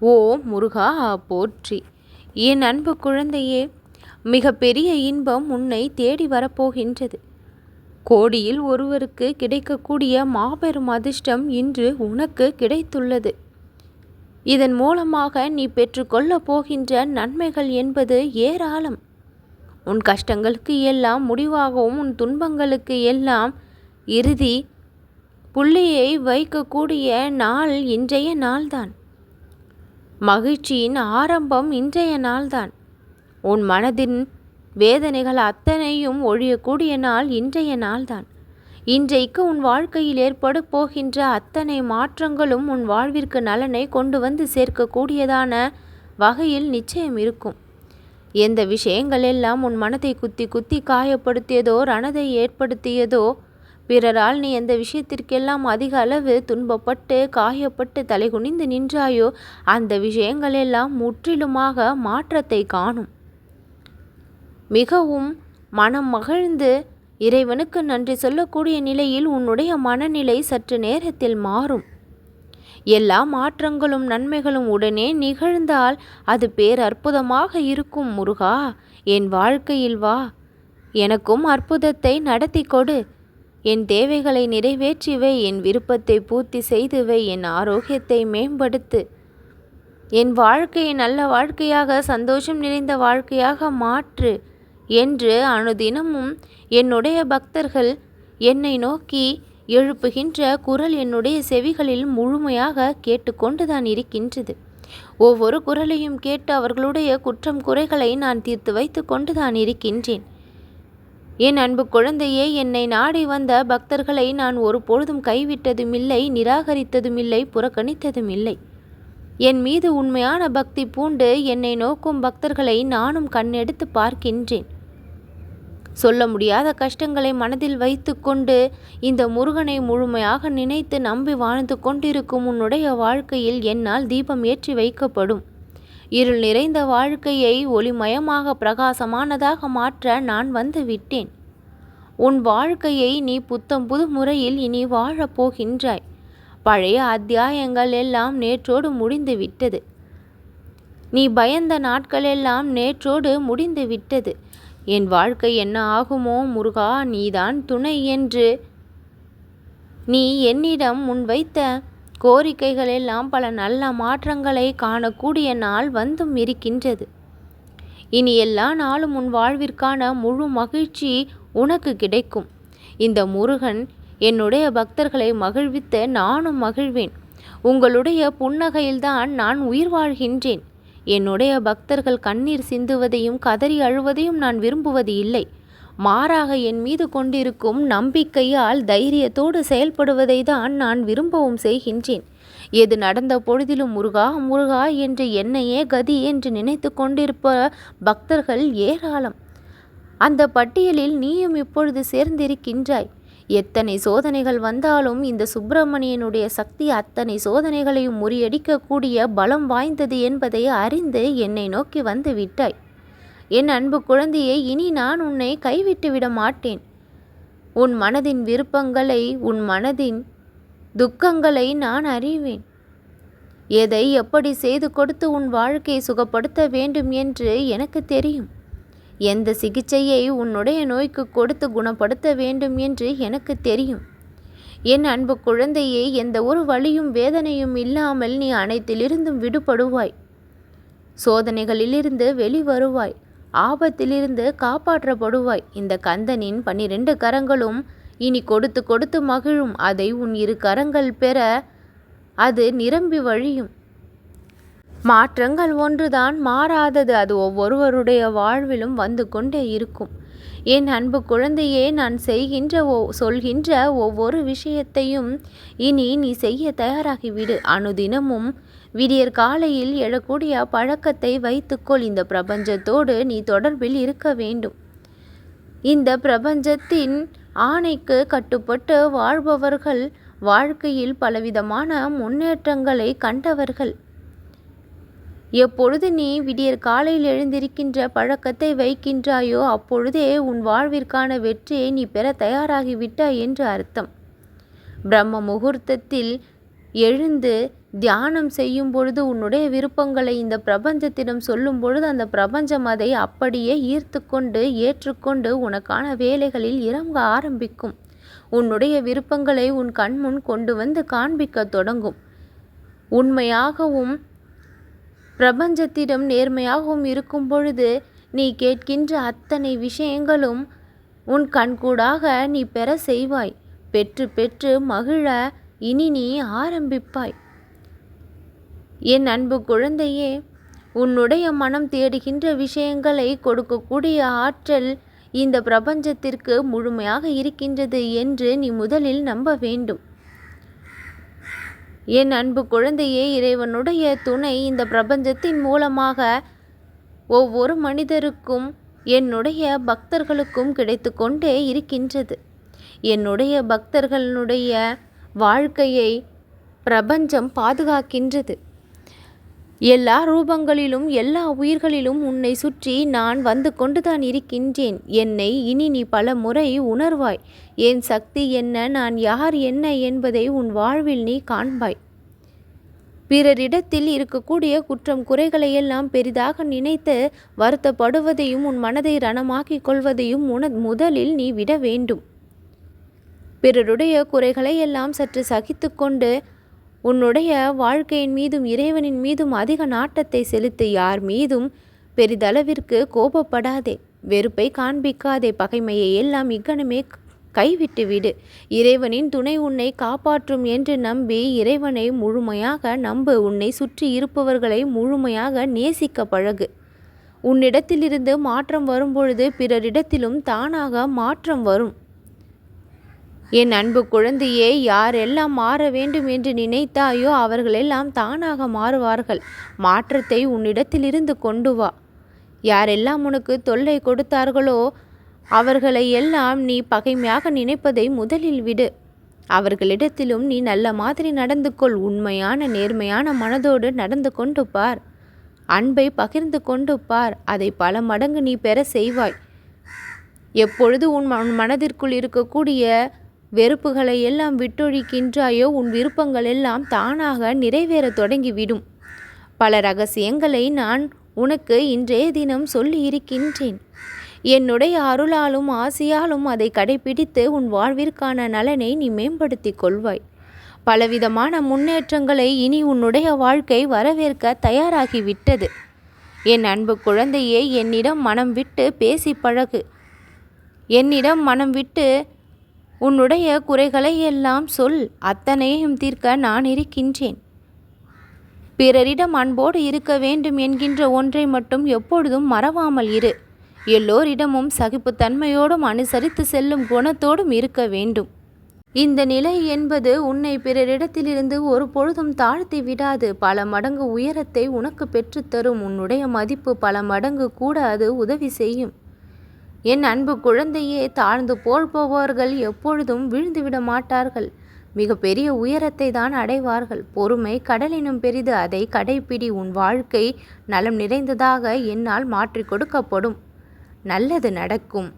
ஓ முருகா போற்றி. என் அன்பு குழந்தையே மிக பெரிய இன்பம் உன்னை தேடி வரப்போகின்றது. கோடியில் ஒருவருக்கு கிடைக்கக்கூடிய மாபெரும் அதிர்ஷ்டம் இன்று உனக்கு கிடைத்துள்ளது. இதன் மூலமாக நீ பெற்றுக்கொள்ளப் போகின்ற நன்மைகள் என்பது ஏராளம். உன் கஷ்டங்களுக்கு எல்லாம் முடிவாகவும் உன் துன்பங்களுக்கு எல்லாம் இறுதி புள்ளியை வைக்கக்கூடிய நாள் இன்றைய நாள்தான். மகிழ்ச்சியின் ஆரம்பம் இன்றைய நாள்தான். உன் மனதின் வேதனைகள் அத்தனையும் ஒழியக்கூடிய நாள் இன்றைய நாள்தான். இன்றைக்கு உன் வாழ்க்கையில் ஏற்பட போகின்ற அத்தனை மாற்றங்களும் உன் வாழ்விற்கு நலனை கொண்டு வந்து சேர்க்கக்கூடியதான வகையில் நிச்சயம் இருக்கும். எந்த விஷயங்கள் எல்லாம் உன் மனதை குத்தி குத்தி காயப்படுத்தியதோ ரணதை ஏற்படுத்தியதோ பிறரால் நீ எந்த விஷயத்திற்கெல்லாம் அதிக அளவு துன்பப்பட்டு காயப்பட்டு தலைகுனிந்து நின்றாயோ அந்த விஷயங்கள் எல்லாம் முற்றிலுமாக மாற்றத்தை காணும். மிகவும் மனம் மகிழ்ந்து இறைவனுக்கு நன்றி சொல்லக்கூடிய நிலையில் உன்னுடைய மனநிலை சற்று நேரத்தில் மாறும். எல்லா மாற்றங்களும் நன்மைகளும் உடனே நிகழ்ந்தால் அது பேரற்புதமாக இருக்கும் முருகா. என் வாழ்க்கையில் வா. எனக்கும் அற்புதத்தை நடத்தி கொடு. என் தேவைகளை நிறைவேற்றிவை என் விருப்பத்தை பூர்த்தி செய்துவை என் ஆரோக்கியத்தை மேம்படுத்து. என் வாழ்க்கையை நல்ல வாழ்க்கையாக சந்தோஷம் நிறைந்த வாழ்க்கையாக மாற்று என்று அனுதினமும் என்னுடைய பக்தர்கள் என்னை நோக்கி எழுப்புகின்ற குரல் என்னுடைய செவிகளில் முழுமையாக கேட்டுக்கொண்டுதான் இருக்கின்றது. ஒவ்வொரு குரலையும் கேட்டு அவர்களுடைய குற்றம் குறைகளை நான் தீர்த்து வைத்து கொண்டுதான் இருக்கின்றேன். என் அன்பு குழந்தையே என்னை நாடி வந்த பக்தர்களை நான் ஒரு பொழுதும் கைவிட்டதும் இல்லை நிராகரித்ததும் இல்லை புறக்கணித்ததும் இல்லை என் மீது உண்மையான பக்தி பூண்டு என்னை நோக்கும் பக்தர்களை நானும் கண்ணெடுத்து பார்க்கின்றேன். சொல்ல முடியாத கஷ்டங்களை மனதில் வைத்துக்கொண்டு இந்த முருகனை முழுமையாக நினைத்து நம்பி வாழ்ந்து கொண்டிருக்கும் உன்னுடைய வாழ்க்கையில் என்னால் தீபம் ஏற்றி வைக்கப்படும். இருள் நிறைந்த வாழ்க்கையை ஒளிமயமாக பிரகாசமானதாக மாற்ற நான் வந்து விட்டேன். உன் வாழ்க்கையை நீ புத்தம் புது முறையில் இனி வாழப் போகின்றாய். பழைய அத்தியாயங்கள் எல்லாம் நேற்றோடு முடிந்து விட்டது. நீ பயந்த நாட்களெல்லாம் நேற்றோடு முடிந்து விட்டது. என் வாழ்க்கை என்ன ஆகுமோ முருகா நீதான் துணை என்று நீ என்னிடம் முன்வைத்த கோரிக்கைகளெல்லாம் பல நல்ல மாற்றங்களை காணக்கூடிய நாள் வந்தும் இருக்கின்றது. இனி எல்லா நாளும் உன் வாழ்விற்கான முழு மகிழ்ச்சி உனக்கு கிடைக்கும். இந்த முருகன் என்னுடைய பக்தர்களை மகிழ்வித்த நானும் மகிழ்வேன். உங்களுடைய புன்னகையில்தான் நான் உயிர் வாழ்கின்றேன். என்னுடைய பக்தர்கள் கண்ணீர் சிந்துவதையும் கதறி அழுவதையும் நான் விரும்புவது இல்லை மாறாக என் மீது கொண்டிருக்கும் நம்பிக்கையால் தைரியத்தோடு செயல்படுவதை தான் நான் விரும்பவும் செய்கின்றேன். எது நடந்த பொழுதிலும் முருகா முருகா என்று என்னையே கதி என்று நினைத்து கொண்டிருப்ப பக்தர்கள் ஏராளம். அந்த பட்டியலில் நீயும் இப்பொழுது சேர்ந்திருக்கின்றாய். எத்தனை சோதனைகள் வந்தாலும் இந்த சுப்பிரமணியனுடைய சக்தி அத்தனை சோதனைகளையும் முறியடிக்கக்கூடிய பலம் வாய்ந்தது என்பதை அறிந்து என்னை நோக்கி வந்து விட்டாய். என் அன்பு குழந்தையை இனி நான் உன்னை கைவிட்டு விட மாட்டேன். உன் மனதின் விருப்பங்களை உன் மனதின் துக்கங்களை நான் அறிவேன். எதை எப்படி செய்து கொடுத்து உன் வாழ்க்கையை சுகப்படுத்த வேண்டும் என்று எனக்கு தெரியும். எந்த சிகிச்சையை உன்னுடைய நோய்க்கு கொடுத்து குணப்படுத்த வேண்டும் என்று எனக்கு தெரியும். என் அன்பு குழந்தையை எந்த ஒரு வழியும் வேதனையும் இல்லாமல் நீ அனைத்திலிருந்தும் விடுபடுவாய். சோதனைகளிலிருந்து வெளிவருவாய். ஆபத்திலிருந்து காப்பாற்றப்படுவாய். இந்த கந்தனின் பன்னிரண்டு கரங்களும் இனி கொடுத்து கொடுத்து மகிழும். அதை உன் இரு கரங்கள் பெற அது நிரம்பி வழியும். மாற்றங்கள் ஒன்றுதான் மாறாதது. அது ஒவ்வொருவருடைய வாழ்விலும் வந்து கொண்டே இருக்கும். என் அன்பு குழந்தையே நான் செய்கின்ற ஓ சொல்கின்ற ஒவ்வொரு விஷயத்தையும் இனி நீ செய்ய தயாராகிவிடு. அனுதினமும் விடியற் காலையில் எழக்கூடிய பழக்கத்தை வைத்துக்கொள். இந்த பிரபஞ்சத்தோடு நீ தொடர்பில் இருக்க வேண்டும். இந்த பிரபஞ்சத்தின் ஆணைக்கு கட்டுப்பட்டு வாழ்பவர்கள் வாழ்க்கையில் பலவிதமான முன்னேற்றங்களை கண்டவர்கள். எப்பொழுது நீ விடியற் காலையில் எழுந்திருக்கின்ற பழக்கத்தை வைக்கின்றாயோ அப்பொழுதே உன் வாழ்விற்கான வெற்றியை நீ பெற தயாராகிவிட்டாய் என்று அர்த்தம். பிரம்ம முகூர்த்தத்தில் எழுந்து தியானம் செய்யும் பொழுது உன்னுடைய விருப்பங்களை இந்த பிரபஞ்சத்திடம் சொல்லும் பொழுது அந்த பிரபஞ்சம் அதை அப்படியே ஈர்த்து கொண்டு ஏற்றுக்கொண்டு உனக்கான வேலைகளில் இறங்க ஆரம்பிக்கும். உன்னுடைய விருப்பங்களை உன் கண்முன் கொண்டு வந்து காண்பிக்க தொடங்கும். உண்மையாகவும் பிரபஞ்சத்திடம் நேர்மையாகவும் இருக்கும் பொழுது நீ கேட்கின்ற அத்தனை விஷயங்களும் உன் கண்கூடாக நீ பெற செய்வாய். பெற்று பெற்று மகிழ இனி நீ ஆரம்பிப்பாய். என் அன்பு குழந்தையே உன்னுடைய மனம் தேடுகின்ற விஷயங்களை கொடுக்கக்கூடிய ஆற்றல் இந்த பிரபஞ்சத்திற்கு முழுமையாக இருக்கின்றது என்று நீ முதலில் நம்ப வேண்டும். என் அன்பு குழந்தையே இறைவனுடைய துணை இந்த பிரபஞ்சத்தின் மூலமாக ஒவ்வொரு மனிதருக்கும் என்னுடைய பக்தர்களுக்கும் கிடைத்து கொண்டே இருக்கின்றது. என்னுடைய பக்தர்களுடைய வாழ்க்கையை பிரபஞ்சம் பாதுகாக்கின்றது. எல்லா ரூபங்களிலும் எல்லா உயிர்களிலும் உன்னை சுற்றி நான் வந்து கொண்டுதான் இருக்கின்றேன். என்னை இனி நீ பல முறை உணர்வாய். என் சக்தி என்ன நான் யார் என்ன என்பதை உன் வாழ்வில் நீ காண்பாய். பிறரிடத்தில் இருக்கக்கூடிய குற்றம் குறைகளை எல்லாம் பெரிதாக நினைத்து வருத்தப்படுவதையும் உன் மனதை ரணமாக்கிக் கொள்வதையும் உன முதலில் நீ விட வேண்டும். பிறருடைய குறைகளை எல்லாம் சற்று சகித்து கொண்டு உன்னுடைய வாழ்க்கையின் மீதும் இறைவனின் மீதும் அதிக நாட்டத்தை செலுத்தி யார் மீதும் பெரிதளவிற்கு கோபப்படாதே வெறுப்பை காண்பிக்காதே. பகைமையை எல்லாம் இக்கணமே கைவிட்டு விடு. இறைவனின் துணை உன்னை காப்பாற்றும் என்று நம்பி இறைவனை முழுமையாக நம்பு. உன்னை சுற்றி இருப்பவர்களை முழுமையாக நேசிக்க பழகு. உன்னிடத்திலிருந்து மாற்றம் வரும்பொழுது பிறரிடத்திலும் தானாக மாற்றம் வரும். என் அன்பு குழந்தையே யாரெல்லாம் மாற வேண்டும் என்று நினைத்தாயோ அவர்களெல்லாம் தானாக மாறுவார்கள். மாற்றத்தை உன்னிடத்திலிருந்து கொண்டு வா. யாரெல்லாம் உனக்கு தொல்லை கொடுத்தார்களோ அவர்களை எல்லாம் நீ பகைமையாக நினைப்பதை முதலில் விடு. அவர்களிடத்திலும் நீ நல்ல மாதிரி நடந்து கொள். உண்மையான நேர்மையான மனதோடு நடந்து கொண்டு பார். அன்பை பகிர்ந்து கொண்டு பார். அதை பல மடங்கு நீ பெற செய்வாய். எப்பொழுது உன் மனதிற்குள் இருக்கக்கூடிய வெறுப்புகளை எல்லாம் விட்டொழிக்கின்றாயோ உன் விருப்பங்கள் எல்லாம் தானாக நிறைவேறத் தொடங்கிவிடும். பல ரகசியங்களை நான் உனக்கு இன்றைய தினம் சொல்லி இருக்கின்றேன் என்னுடைய அருளாலும் ஆசையாலும் அதை கடைபிடித்து உன் வாழ்விற்கான நலனை நீ மேம்படுத்திக் கொள்வாய். பலவிதமான முன்னேற்றங்களை இனி உன்னுடைய வாழ்க்கை வரவேற்க தயாராகிவிட்டது. என் அன்பு குழந்தையே என்னிடம் மனம் விட்டு பேசி பழகு. என்னிடம் மனம் விட்டு உன்னுடைய குறைகளை எல்லாம் சொல் அத்தனையும் தீர்க்க நான் இருக்கின்றேன். பிறரிடம் அன்போடு இருக்க வேண்டும் என்கின்ற ஒன்றை மட்டும் எப்பொழுதும் மறவாமல் இரு. எல்லோரிடமும் சகிப்புத்தன்மையோடும் அனுசரித்து செல்லும் குணத்தோடும் இருக்க வேண்டும். இந்த நிலை என்பது உன்னை பிறரிடத்திலிருந்து ஒரு பொழுதும் தாழ்த்தி விடாது. பல மடங்கு உயரத்தை உனக்கு பெற்றுத்தரும். உன்னுடைய மதிப்பு பல மடங்கு கூட அது உதவி செய்யும். என் அன்பு குழந்தையே தாழ்ந்து போல் போபவர்கள் எப்பொழுதும் விழுந்துவிட மாட்டார்கள். மிக பெரிய உயரத்தை தான் அடைவார்கள். பொறுமை கடலினும் பெரிது அதை கடைப்பிடி உன் வாழ்க்கை நலம் நிறைந்ததாக என்னால் மாற்றி கொடுக்கப்படும். நல்லது நடக்கும்.